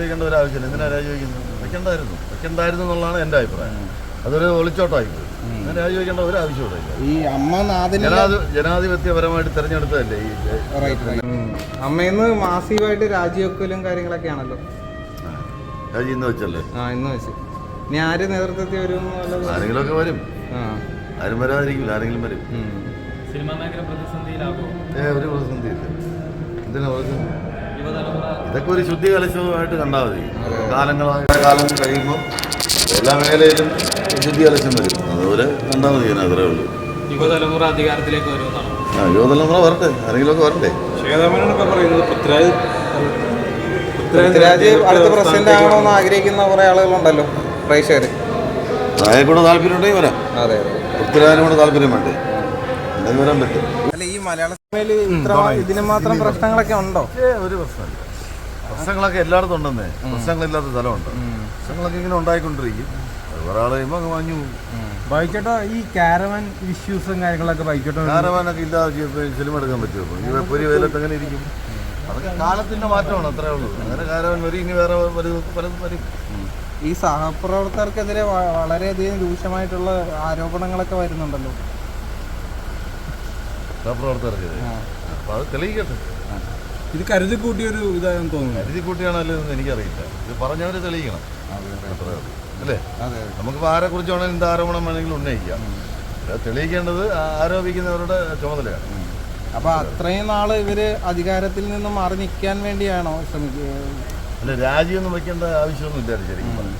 രാജിവെക്കേണ്ട ഒരു ആവശ്യമില്ല. എന്തിനാണ് രാജിവെക്കുന്നത് വെക്കണ്ടായിരുന്നു വെക്കണ്ടായിരുന്നു എന്നുള്ളതാണ് എന്റെ അഭിപ്രായം. അതൊരു ഒളിച്ചോട്ടായി പോയി അങ്ങനെ രാജിവെക്കേണ്ട ഒരു ആവശ്യമില്ല ഈ അമ്മ ജനാധി ജനാധിപത്യപരമായിട്ട് തിരഞ്ഞെടുത്തതല്ലേ ഈ അമ്മയിന്ന് മാസീവായിട്ട് രാജിവെക്കലും കാര്യങ്ങളൊക്കെ ആണല്ലോ രാജി ഇന്ന് വെച്ചല്ലേ? ആ ഇന്ന് വെച്ച്. ഇനി ആര് നേതൃത്വത്തിൽ വരും ആരെങ്കിലുമൊക്കെ വരും. ആ. ആരും വരാതിരിക്കില്ല ആരെങ്കിലും വരും. സിനിമ മേഖല പ്രതിസന്ധിയിലാകും ഏ ഒരു പ്രതിസന്ധി ഇല്ല എന്തിനാ പ്രതിസന്ധി? ഇതൊക്കെ ഒരു ശുദ്ധി കലശമായിട്ട് കണ്ടാൽ മതി. കാലങ്ങളായ കാലം കഴിയുമ്പോൾ എല്ലാ മേഖലയിലും ശുദ്ധി കലശം വരും. അതുപോലെ കണ്ടാൽ മതി ഞാൻ അത്രേ ഉള്ളൂ. യുവതലമുറ അധികാരത്തിലേക്ക് വരുമെന്നാണ്? ആ യുവതലമുറ വരട്ടെ. ആരെങ്കിലുമൊക്കെ വരട്ടെ. ശ്വേതാമനാണ് ഇപ്പൊ പറയുന്നത് പൃഥ്വിരാജ് പൃഥ്വിരാജ് അടുത്ത പ്രസിഡന്റ് ആകണമെന്ന് ആഗ്രഹിക്കുന്ന കുറേ ആളുകളുണ്ടല്ലോ പ്രേക്ഷകർ പ്രായം കൂടെ താല്പര്യം ഉണ്ടെങ്കിൽ വരാം. അതെ അതെ. പൃഥ്വിരാജിനും കൂടെ താല്പര്യം വേണ്ടേ? എന്തെങ്കിലും വരാൻ പറ്റും. മലയാള സിനിമയിൽ ഇത്ര ഇതിന് മാത്രം പ്രശ്നങ്ങളൊക്കെ ഉണ്ടോ? ഒരു പ്രശ്നമില്ല. പ്രശ്നങ്ങളൊക്കെ എല്ലായിടത്തും ഉണ്ടെന്നേ. പ്രശ്നങ്ങളില്ലാത്ത സ്ഥലമുണ്ട്. പ്രശ്നങ്ങളൊക്കെ ഇങ്ങനെ ഉണ്ടായിക്കൊണ്ടിരിക്കും. ആൾ കഴിയുമ്പോൾ വാങ്ങി പോകും. ബൈച്ചേട്ടാ ഈ കാരവൻ ഇഷ്യൂസും കാര്യങ്ങളൊക്കെ ബൈക്കോട്ടോ കാരവാനൊക്കെ ഇല്ലാതെ സിനിമ എടുക്കാൻ പറ്റുമോ? ഈ വെപ്പൊരി വെയിലത്ത് അങ്ങനെ ഇരിക്കും. അതൊക്കെ കാലത്തിന്റെ മാറ്റമാണ് അത്രേ ഉള്ളൂ. അങ്ങനെ കാരവൻ വരും ഇനി വേറെ വരും പലതും വരും ഈ സഹപ്രവർത്തകർക്കെതിരെ വളരെയധികം രൂക്ഷമായിട്ടുള്ള ആരോപണങ്ങളൊക്കെ വരുന്നുണ്ടല്ലോ. സഹപ്രവർത്തകർക്കെതിരെ അപ്പോൾ അത് തെളിയിക്കട്ടെ. ഇത് കരുതി കൂട്ടിയൊരു ഇതായെന്ന് തോന്നുന്നു കരുതി കൂട്ടിയാണല്ലോ എന്ന് എനിക്കറിയില്ല. ഇത് പറഞ്ഞവര് തെളിയിക്കണം. അത്രേ അല്ലേ? നമുക്കിപ്പോൾ ആരെ കുറിച്ച് വേണമെങ്കിലും എന്ത് ആരോപണം വേണമെങ്കിലും ഉന്നയിക്കാം. തെളിയിക്കേണ്ടത് ആരോപിക്കുന്നവരുടെ ചുമതലയാണ്. അപ്പൊ അത്രയും നാൾ ഇവർ അധികാരത്തിൽ നിന്ന് മാറി നിൽക്കാൻ വേണ്ടിയാണോ ശ്രമിക്കുക അല്ല രാജിയൊന്നും വെക്കേണ്ട ആവശ്യമൊന്നും ഇല്ലായിരുന്നു ശരിക്കും പറഞ്ഞു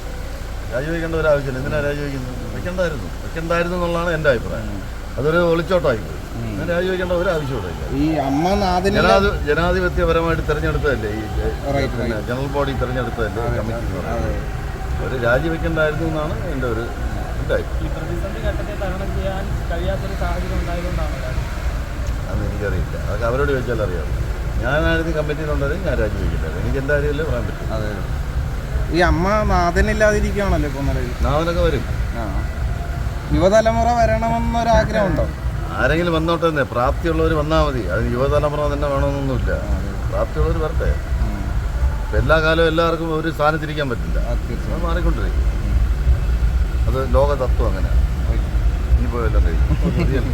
രാജി വയ്ക്കേണ്ട ഒരു ആവശ്യമില്ല. എന്തിനാണ് രാജി വയ്ക്കുന്നത് വെക്കേണ്ടായിരുന്നു. വെക്കേണ്ടായിരുന്നു എന്നുള്ളതാണ് എന്റെ അഭിപ്രായം. അതൊരു ഒളിച്ചോട്ടമായി പോയി. അങ്ങനെ രാജിവെക്കേണ്ട ഒരു ആവശ്യമില്ല ഈ അമ്മ ജനാധി ജനാധിപത്യപരമായിട്ട് തിരഞ്ഞെടുത്തതല്ലേ ഈ പിന്നെ ജനറൽ ബോഡി തിരഞ്ഞെടുത്തതല്ലേ കമ്മിറ്റി എന്ന് പറയുന്നത്? ഒരു രാജിവെക്കണ്ടായിരുന്നു എന്നാണ് എന്റെ ഒരു എന്റെ അന്ന് എനിക്കറിയില്ല. അതൊക്കെ അവരോട് ചോദിച്ചാൽ അറിയാം. ഞാനായിരുന്നു കമ്മിറ്റിയിലുണ്ടായിരുന്നു ഞാൻ രാജിവെക്കില്ല എനിക്ക് എന്റെ കാര്യമല്ലേ പറയാൻ പറ്റും അതെ. ഈ അമ്മ നാഥനില്ലാതിരിക്കുകയാണല്ലോ ഇപ്പൊ നിലവിൽ. നാവനൊക്കെ വരും. ആ. യുവതലമുറ വരണമെന്നൊരാഗ്രഹമുണ്ടോ? ആരെങ്കിലും വന്നോട്ടെ തന്നെ. പ്രാപ്തിയുള്ളവർ വന്നാൽ മതി. അത് യുവതലമുറ തന്നെ വേണമെന്നൊന്നുമില്ല. പ്രാപ്തിയുള്ളവർ വരട്ടെ. ഇപ്പം എല്ലാ കാലവും എല്ലാവർക്കും ഒരു സ്ഥാനത്തിരിക്കാൻ പറ്റില്ല. അത് മാറിക്കൊണ്ടിരിക്കും. അത് ലോകതത്വം അങ്ങനെ അങ്ങനെയാണ് ഇനി കഴിയും